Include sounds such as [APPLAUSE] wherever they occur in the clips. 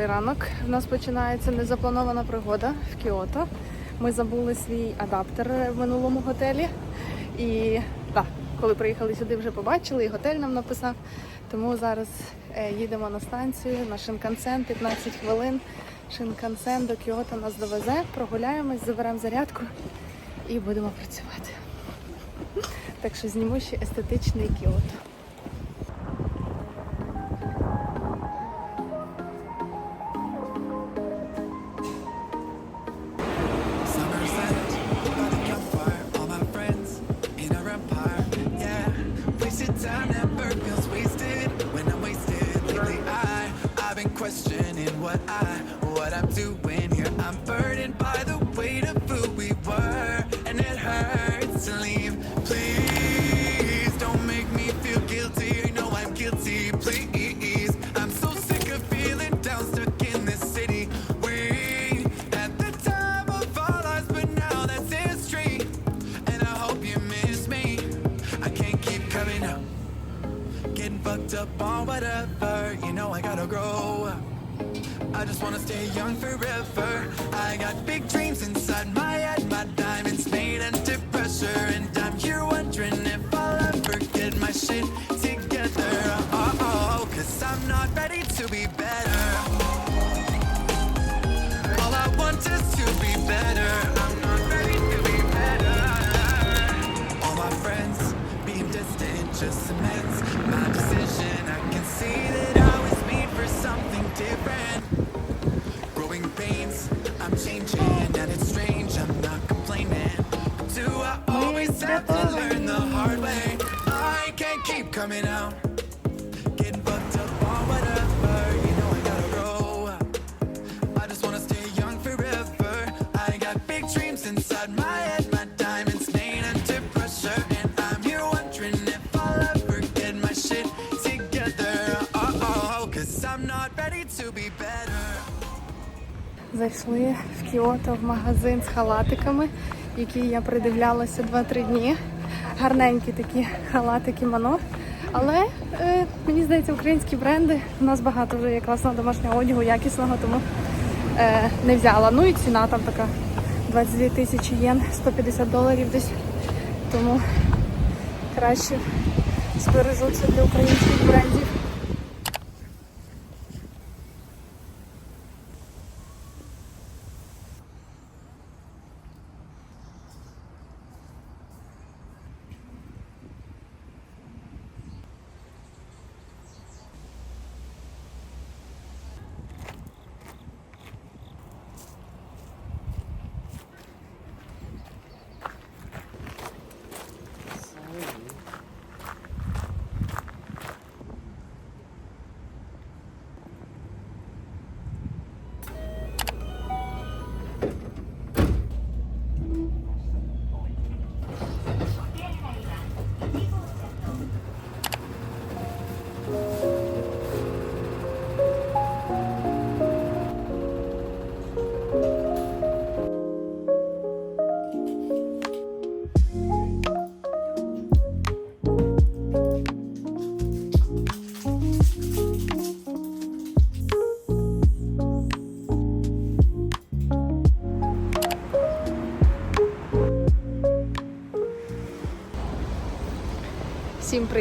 Добрий ранок. У нас починається незапланована пригода в Кіото. Ми забули свій адаптер в минулому готелі. І так, коли приїхали сюди, вже побачили, і готель нам написав. Тому зараз е, їдемо на станцію на Шинкансен 15 хвилин. Шинкансен до Кіото нас довезе, прогуляємось, заберемо зарядку і будемо працювати. Так що зніму ще естетичний Кіото. What I what I'm doing wanna stay young forever. I got big dreams inside always have to learn the hard way? I can't keep coming out. Getting fucked up on whatever. You know I gotta grow. I just wanna stay young forever. I got big dreams inside my head, my diamonds made under pressure. And I'm here wondering if I'll ever get my shit together. Oh, oh, cause I'm not ready to be better. Зайшли в Кіото в магазин з халатиками, Які я придивлялася 2-3 дні. Гарненькі такі халати кімоно. Але е, мені здається, українські бренди. У нас багато вже є класного домашнього одягу, якісного, тому е, не взяла. Ну і ціна там така 22 тисячі єн, 150 доларів десь. Тому краще збережуться для українських брендів.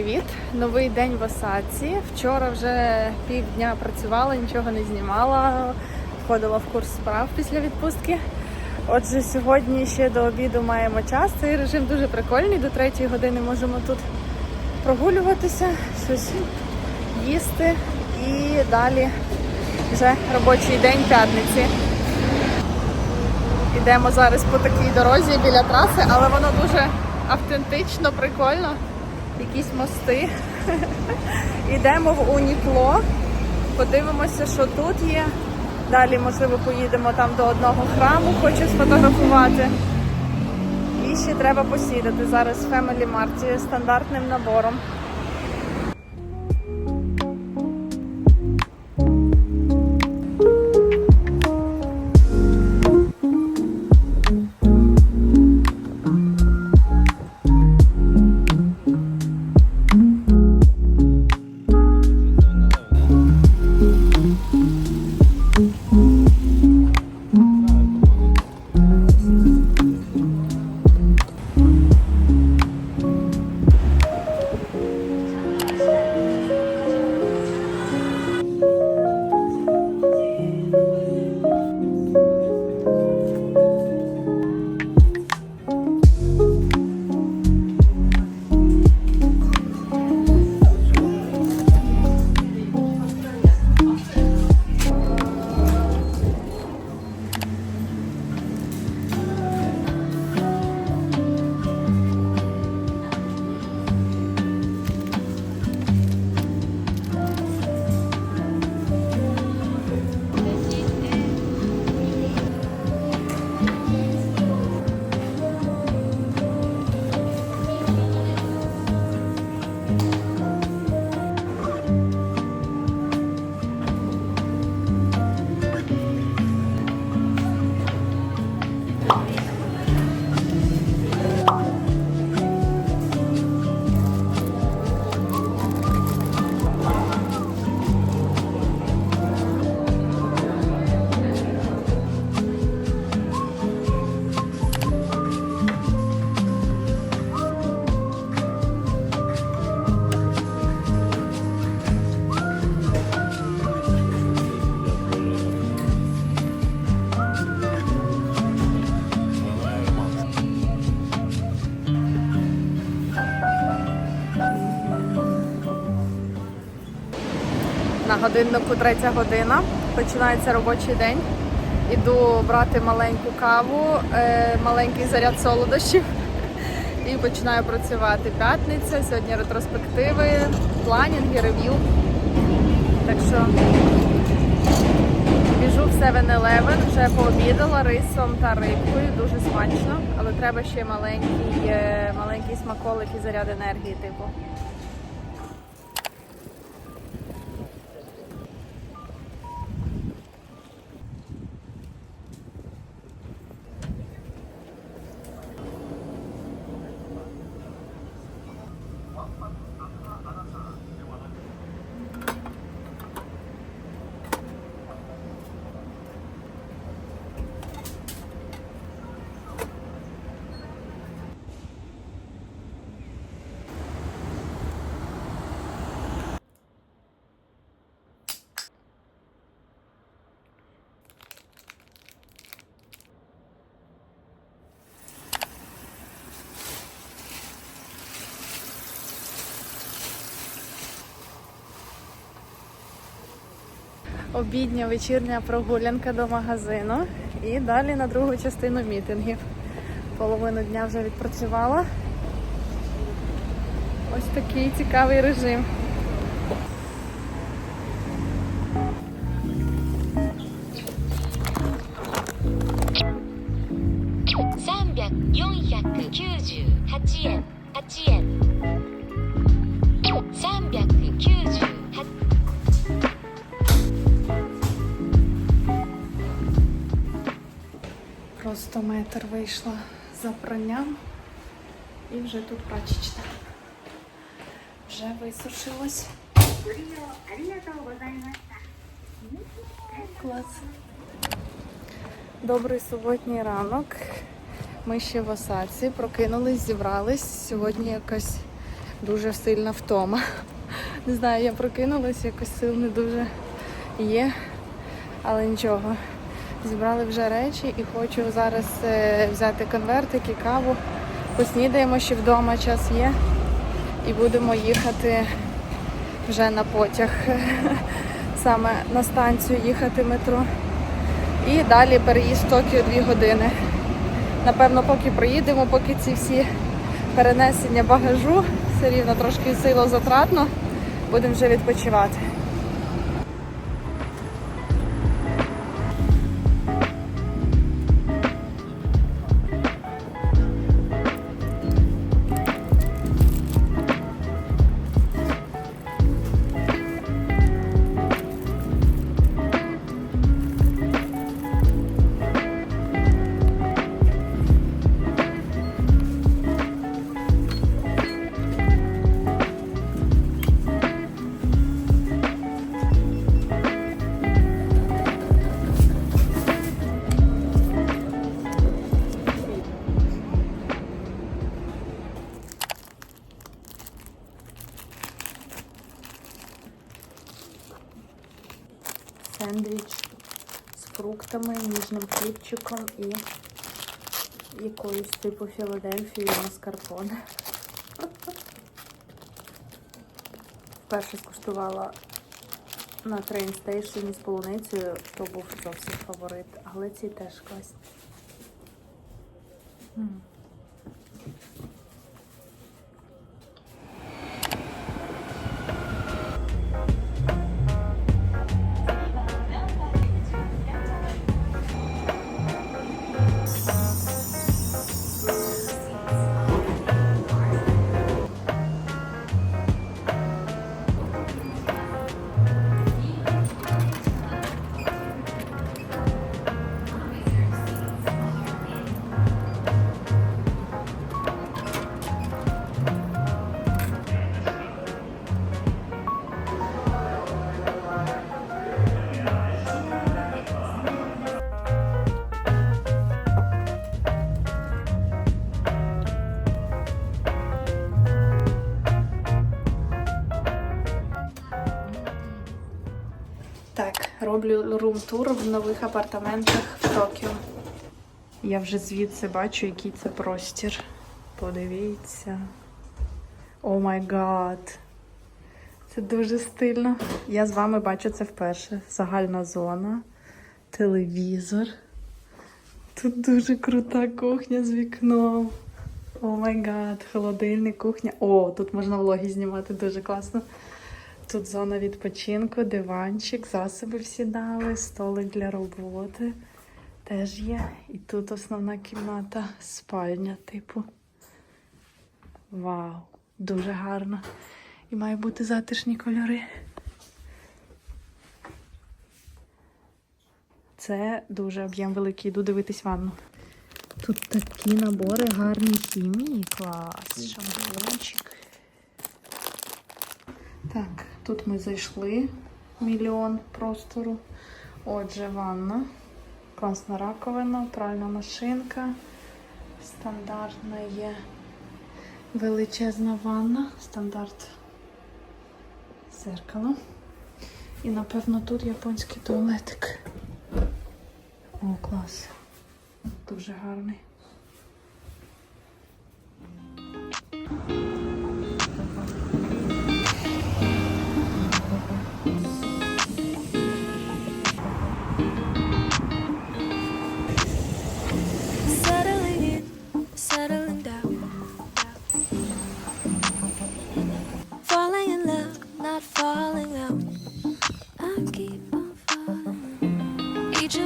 Привіт! Новий день в Осаці. Вчора вже півдня працювала, нічого не знімала, входила в курс справ після відпустки. Отже, сьогодні ще до обіду маємо час. Цей режим дуже прикольний. До третьої години можемо тут прогулюватися, щось їсти і далі вже робочий день п'ятниці. Йдемо зараз по такій дорозі біля траси, але воно дуже автентично, прикольно. Якісь мости. [LAUGHS] Йдемо в Унікло, подивимося, що тут є. Далі, можливо, поїдемо там до одного храму, хочу сфотографувати. І ще треба посідати зараз в Family Mart стандартним набором. Годиннику третя година. Починається робочий день. Іду брати маленьку каву, е, маленький заряд солодощів і починаю працювати. П'ятниця, сьогодні ретроспективи, планінги, рев'ю. Так що біжу в 7-Eleven, вже пообідала рисом та рибкою, дуже смачно, але треба ще маленький, е, маленький смаколик і заряд енергії, типу. Обідня вечірня прогулянка до магазину і далі на другу частину мітингів. Половину дня вже відпрацювала. Ось такий цікавий режим. Метр вийшла за пранням і вже тут прачечна. Вже висушилось. Клас. Добрий суботній ранок. Ми ще в Осаці прокинулись, зібрались. Сьогодні якась дуже сильна втома. Не знаю, я прокинулась, якось сил не дуже є, але нічого. Зібрали вже речі і хочу зараз е, взяти конвертик і каву. Поснідаємо, ще вдома час є. І будемо їхати вже на потяг. [LAUGHS] Саме на станцію їхати метро. І далі переїзд в Токіо 2 години. Напевно, поки проїдемо, поки ці всі перенесення багажу, все рівно трошки силозатратно, будемо вже відпочивати. Ніжним і якоюсь типу Філадельфією маскарпоне. Вперше скуштувала на трейнстейшені з полуницею, то був зовсім фаворит, але ці теж класні. Рум-тур в нових апартаментах в Токіо. Я вже звідси бачу, який це простір. Подивіться. О май гад. Це дуже стильно. Я з вами бачу це вперше. Загальна зона, телевізор. Тут дуже крута кухня з вікном. О май гад, холодильник, кухня. О, тут можна влоги знімати дуже класно. Тут зона відпочинку, диванчик, засоби всі дали, столик для роботи теж є. І тут основна кімната, спальня, типу. Вау, дуже гарно. І має бути затишні кольори. Це дуже об'єм великий. Йду дивитись ванну. Тут такі набори гарні хімії. Клас. Шампунчик. Так, тут ми зайшли. Мільйон простору. Отже, ванна. Класна раковина, пральна машинка. Стандартна є величезна ванна. Стандарт зеркало. І напевно тут японський туалетик. О, клас. Дуже гарний.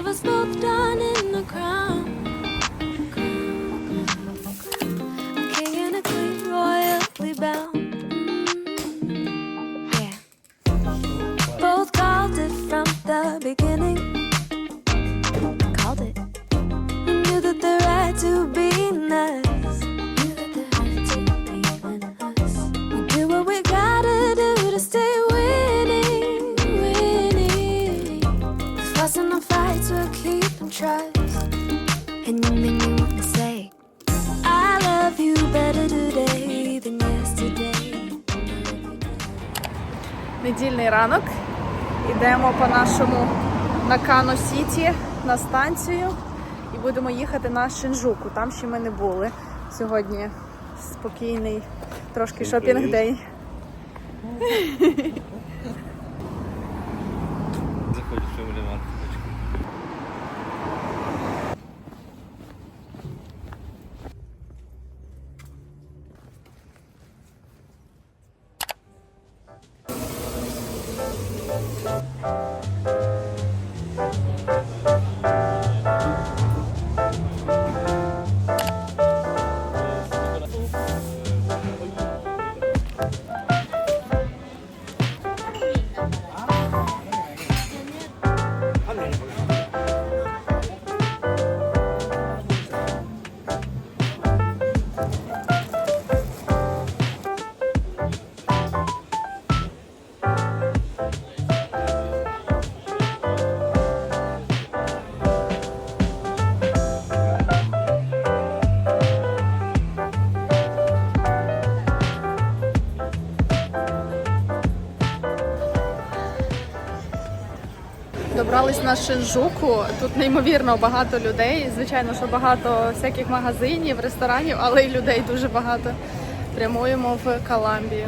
was both done in the crowd. Недільний ранок. Йдемо по нашому Накано Сіті на станцію і будемо їхати на Шинжуку. Там ще ми не були. Сьогодні спокійний трошки шопінг [LAUGHS] Добрались на Шинжуку. Тут неймовірно багато людей. Звичайно, що багато всяких магазинів, ресторанів, але й людей дуже багато. Прямуємо в Каламбію.